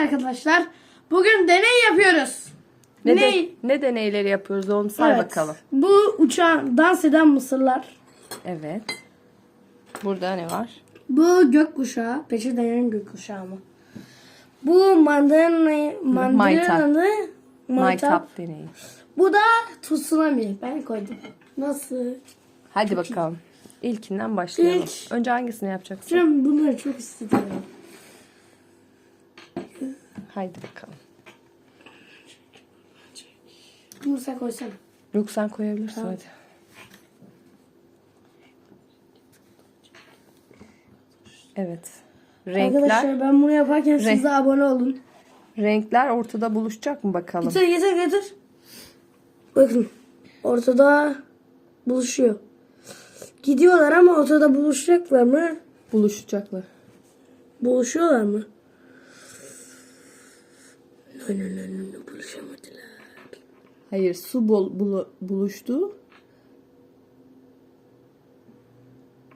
arkadaşlar. Bugün deney yapıyoruz. Ne, ne? de- ne deneyleri yapıyoruz onu say Evet. bakalım. Bu uçağın dans eden mısırlar. Evet. Burada ne var? Bu gökkuşağı. Peşi denen gökkuşağı mı? Bu mandalina, mandalinalı maytap. Deneyi. Bu da tsunami. Ben koydum. Nasıl? Hadi bakalım. İlkinden başlayalım. İlk. Önce hangisini yapacaksın? Canım bunları çok istedim. Haydi bakalım. Sen koysana. Yok sen koyabilirsin hadi. Evet. Renkler, Arkadaşlar ben bunu yaparken siz Renk- de abone olun. renkler ortada buluşacak mı bakalım? Getir getir getir. Bakın ortada buluşuyor. Gidiyorlar ama ortada buluşacaklar mı? Buluşacaklar. Buluşuyorlar mı? No, buluşamadılar. Hayır, su bol, bulu- buluştu.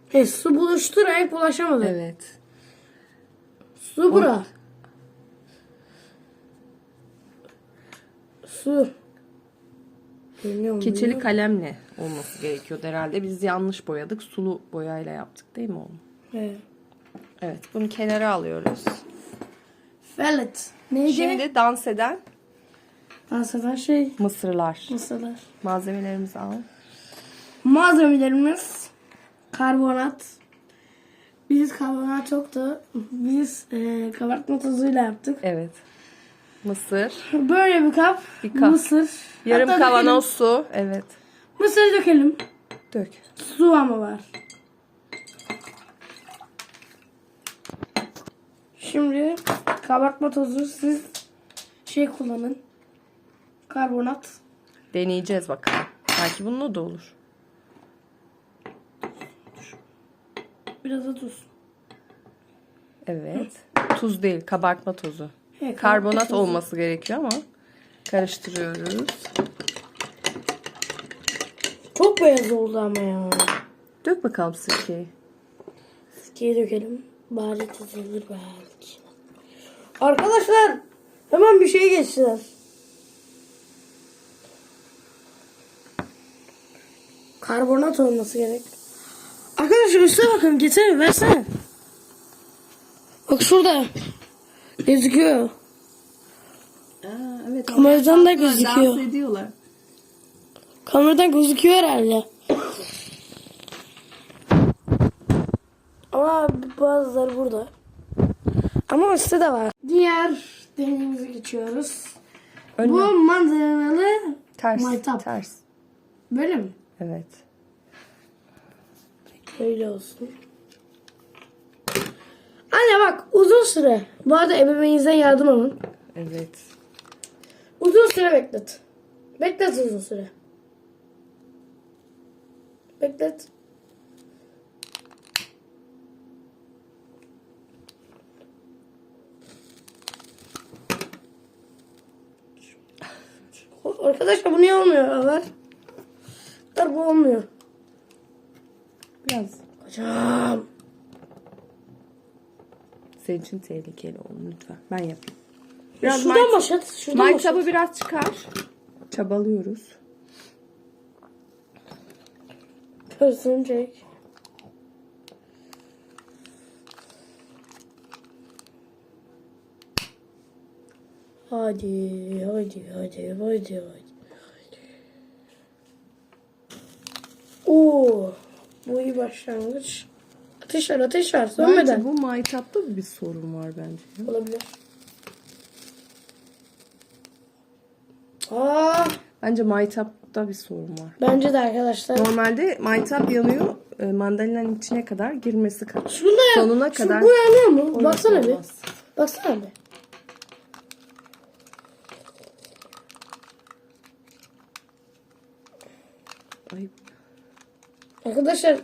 He, su buluştu renk bulaşamadı. Evet. Su bura. Su. Bilmiyorum, Keçeli bilmiyorum. kalemle olması gerekiyordu herhalde. Biz yanlış boyadık. Sulu boyayla yaptık değil mi oğlum? He. Evet. Bunu kenara alıyoruz. Vellet. Neydi? Şimdi dans eden Dans eden şey. mısırlar. Mısırlar. Malzemelerimizi al. Malzemelerimiz karbonat. Biz karbonat yoktu. Biz e, kabartma tozuyla yaptık. Evet. Mısır. Böyle bir kap. Bir kap. Mısır. Yarım Hatta kavanoz su. Evet. dökelim. Mısırı dökelim. Dök. Su ama var. Şimdi kabartma tozu siz şey kullanın. Karbonat. Deneyeceğiz bakalım. Belki bununla da olur. Biraz da tuz. Evet. Tuz değil, kabartma tozu. He, Karbonat tozu. olması gerekiyor ama karıştırıyoruz. Çok beyaz oldu ama ya. Dök bakalım sirkeyi. Sirkeyi dökelim. Bari tuzlanır belki. Arkadaşlar hemen bir şey geçtiler. Karbonat olması gerek. Arkadaşlar üstüne bakın getirin versene. Bak şurada. Gözüküyor. evet. Kameradan da gözüküyor. ediyorlar. Kameradan gözüküyor herhalde. Ama bazıları burada. Ama üstte de var. Diğer deneyimize geçiyoruz. Önce Bu mandalinalı ters. maytap. Ters. Böyle mi? Evet. Öyle olsun. Anne bak uzun süre. Bu arada ebeveyninizden yardım alın. Evet. Uzun süre beklet. Beklet uzun süre. Beklet. Arkadaşlar bu niye olmuyor Ömer? Arkadaşlar bu olmuyor. Biraz Hocam. senin için tehlikeli oğlum lütfen. Ben yapayım. Biraz Şuradan başlat. Şuradan başlat. Biraz çıkar. Çabalıyoruz. Gözünü çek. Hadi, hadi, hadi, hadi, hadi. Oo, bu iyi başlangıç. Ateş var, ateş var. Sönmeden. Bence bu maytapta bir sorun var bence. ya. Olabilir. Aa, Bence maytapta bir sorun var. bence de arkadaşlar. Normalde maytap yanıyor. e, Mandalinanın içine kadar girmesi kadar. Şunu da yap. Sonuna Şu, kadar- bu yanıyor mu? Baksana bir. Baksana bir. Ay, Arkadaşlar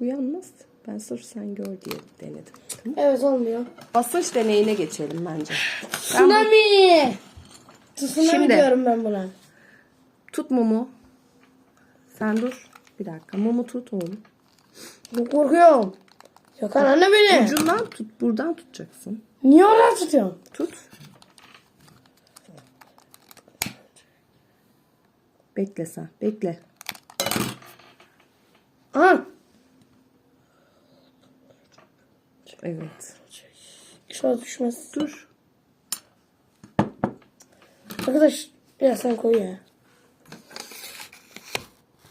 bu yanmaz. Ben sırf sen gör diye denedim. Tamam. evet olmuyor. Basınç deneyine geçelim bence. Ben Tsunami. Tsunami Şimdi. diyorum ben buna. tut mumu. Sen dur. Bir dakika. Mumu tut oğlum. Çok korkuyorum. Yakan anne beni. Ucundan tut. Buradan tutacaksın. Niye oradan tutuyorsun? Tut. Bekle sen. Bekle. Aha. Evet. İnşallah düşmez. Dur. Arkadaş ya sen koy ya.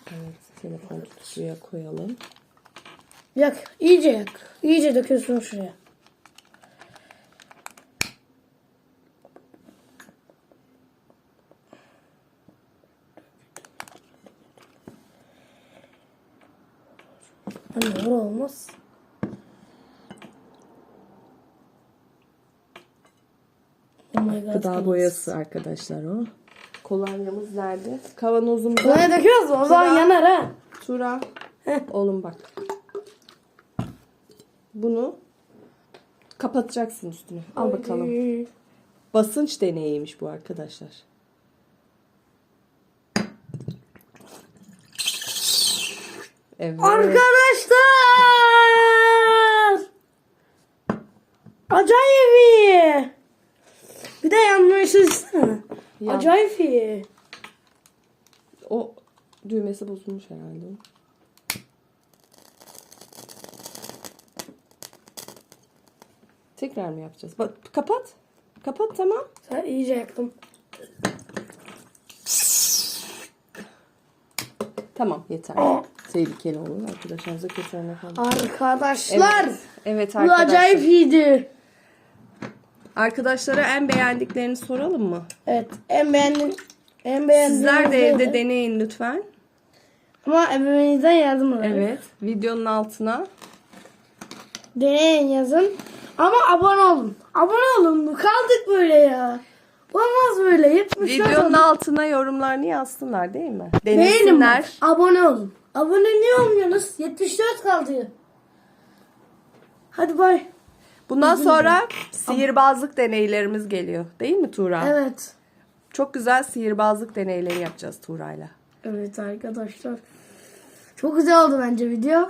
Evet. Telefon tutucuya koyalım. Yak. iyice yak. İyice döküyorsun şuraya. Orada olmaz. Oh my god. Gıda boyası arkadaşlar o. Kolonyamız nerede? Kavanozumuzda. Kolaya döküyoruz mu? O zaman yanar ha. Tura. Oğlum bak. Bunu kapatacaksın üstüne. Al bakalım. Basınç deneyiymiş bu arkadaşlar. Evet. Arkadaşlar! Acayip iyi. Bir de yanmayı. Yan. Acayip iyi. O düğmesi bozulmuş herhalde. Tekrar mı yapacağız? Bak kapat. Kapat tamam. Sen iyice yaktım. Tamam yeter. Tehlikeli olur arkadaşlarınıza keserine falan. Arkadaşlar! Evet, evet Bu arkadaşlar. acayip iyiydi. Arkadaşlara en beğendiklerini soralım mı? Evet. En beğendim. En beğendim. Sizler de evde deneyin lütfen. Ama ebeveynizden yardım alın. Evet. Videonun altına Deneyin yazın. Ama abone olun. Abone olun. Kaldık böyle ya. Olmaz böyle. 74 videonun olduk. altına yorumlarını yazsınlar değil mi? Beğenin Denesinler. bak. Abone olun. Abone niye olmuyorsunuz? 74 kaldı. Hadi bay. Bundan sonra sihirbazlık deneylerimiz geliyor. Değil mi Tuğra? Evet. Çok güzel sihirbazlık deneyleri yapacağız Tuğra'yla. Evet arkadaşlar. Çok güzel oldu bence video.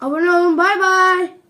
Abone olun. Bay bay.